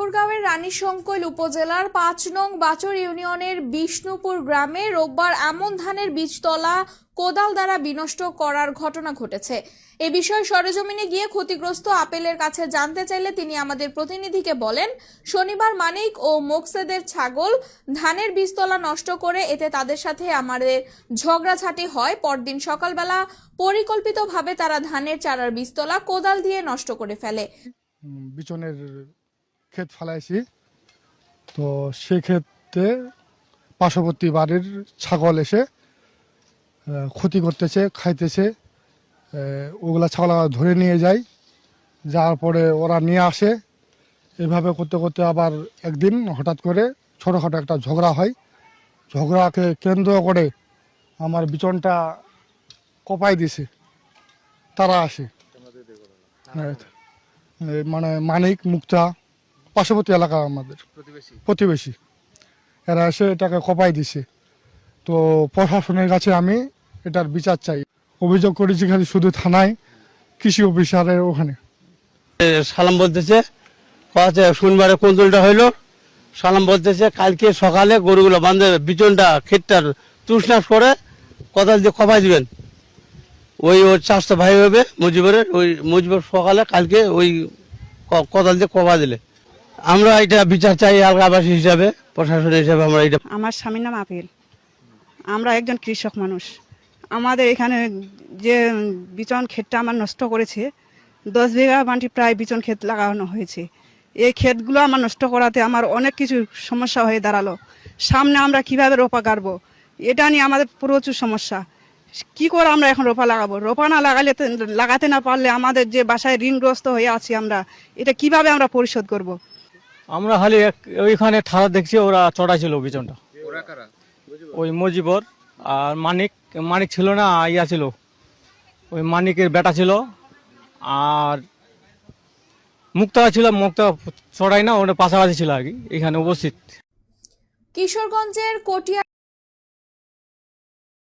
ঠাকুরগাঁওয়ের রানীশঙ্কৈল উপজেলার পাঁচ নং বাচর ইউনিয়নের বিষ্ণুপুর গ্রামে রোববার এমন ধানের বীজতলা কোদাল দ্বারা বিনষ্ট করার ঘটনা ঘটেছে। এ বিষয়ে সরেজমিনে গিয়ে ক্ষতিগ্রস্ত আপেলের কাছে জানতে চাইলে তিনি আমাদের প্রতিনিধিকে বলেন, শনিবার মানিক ও মোকসেদের ছাগল ধানের বীজতলা নষ্ট করে এতে তাদের সাথে আমাদের ঝগড়াঝাটি হয়। পরদিন সকালবেলা পরিকল্পিতভাবে তারা ধানের চারার বীজতলা কোদাল দিয়ে নষ্ট করে ফেলে। বিচনের ক্ষেত ফেলাইছি। তো সেই ক্ষেত্রে পার্শ্ববর্তী বাড়ির ছাগল এসে ক্ষতি করতেছে খাইতেছে ওগুলা ছাগল ধরে নিয়ে যায় যাওয়ার পরে ওরা নিয়ে আসে। এভাবে করতে করতে আবার একদিন হঠাৎ করে ছোটোখাটো একটা ঝগড়া হয়। ঝগড়াকে কেন্দ্র করে আমার বিচনটা কপাই দিছে। তারা আসে। হ্যাঁ। মানে মানিক মুক্তা পার্শ্ববর্তী এলাকা আমাদের। প্রতিবেশী? এরা এসে এটাকে কপাই দিছে। তো প্রশাসনের কাছে আমি এটার বিচার চাই। অভিযোগ করেছি খালি শুধু থানায় কৃষি অফিসারের ওখানে। এ, সালাম বলতেছে কথা শনিবারে কোন্দলটা হইল? সালাম বলতেছে কালকে সকালে গরুগুলো বান্ধে বিচনটা ক্ষেতটার তুষনাশ করে কোদাল দিয়ে কপাই দিবেন। ওই ওর চাষটা ভাই হবে মুজিবরের ওই মুজিবর সকালে কালকে ওই ক- কোদাল দিয়ে কপা দিলে। আমরা এটা বিচার চাই এলাকাবাসী হিসাবে, প্রশাসন হিসাবে আমরা এটা আমার স্বামীর নাম আপিল। আমরা একজন কৃষক মানুষ। আমাদের এখানে যে বিচন ক্ষেতটা আমার নষ্ট করেছে, দশ বিঘা বান্টি প্রায় বিচন ক্ষেত লাগানো হয়েছে। এই ক্ষেতগুলো আমার নষ্ট করাতে আমার অনেক কিছু সমস্যা হয়ে দাঁড়াল। সামনে আমরা কীভাবে রোপা গাড়বো এটা নিয়ে আমাদের প্রচুর সমস্যা। কি করে আমরা এখন রোপা লাগাবো? রোপা না লাগালে লাগাতে না পারলে আমাদের যে বাসায় ঋণগ্রস্ত হয়ে আছি আমরা, এটা কীভাবে আমরা পরিশোধ করব। আমরা খালি এক- ওইখানে থালা দেখছি ওরা চড়াইছিল বিচনটা ওই মজিবর আর মানিক। মানিক ছিল না ইয়া ছিল। ওই মানিকের বেটা ছিল। আর মুক্তা ছিল মুক্তা চড়াই না ওটা পাশাপাশি ছিল আর কি এখানে উপস্থিত। কিশোরগঞ্জের কটিয়া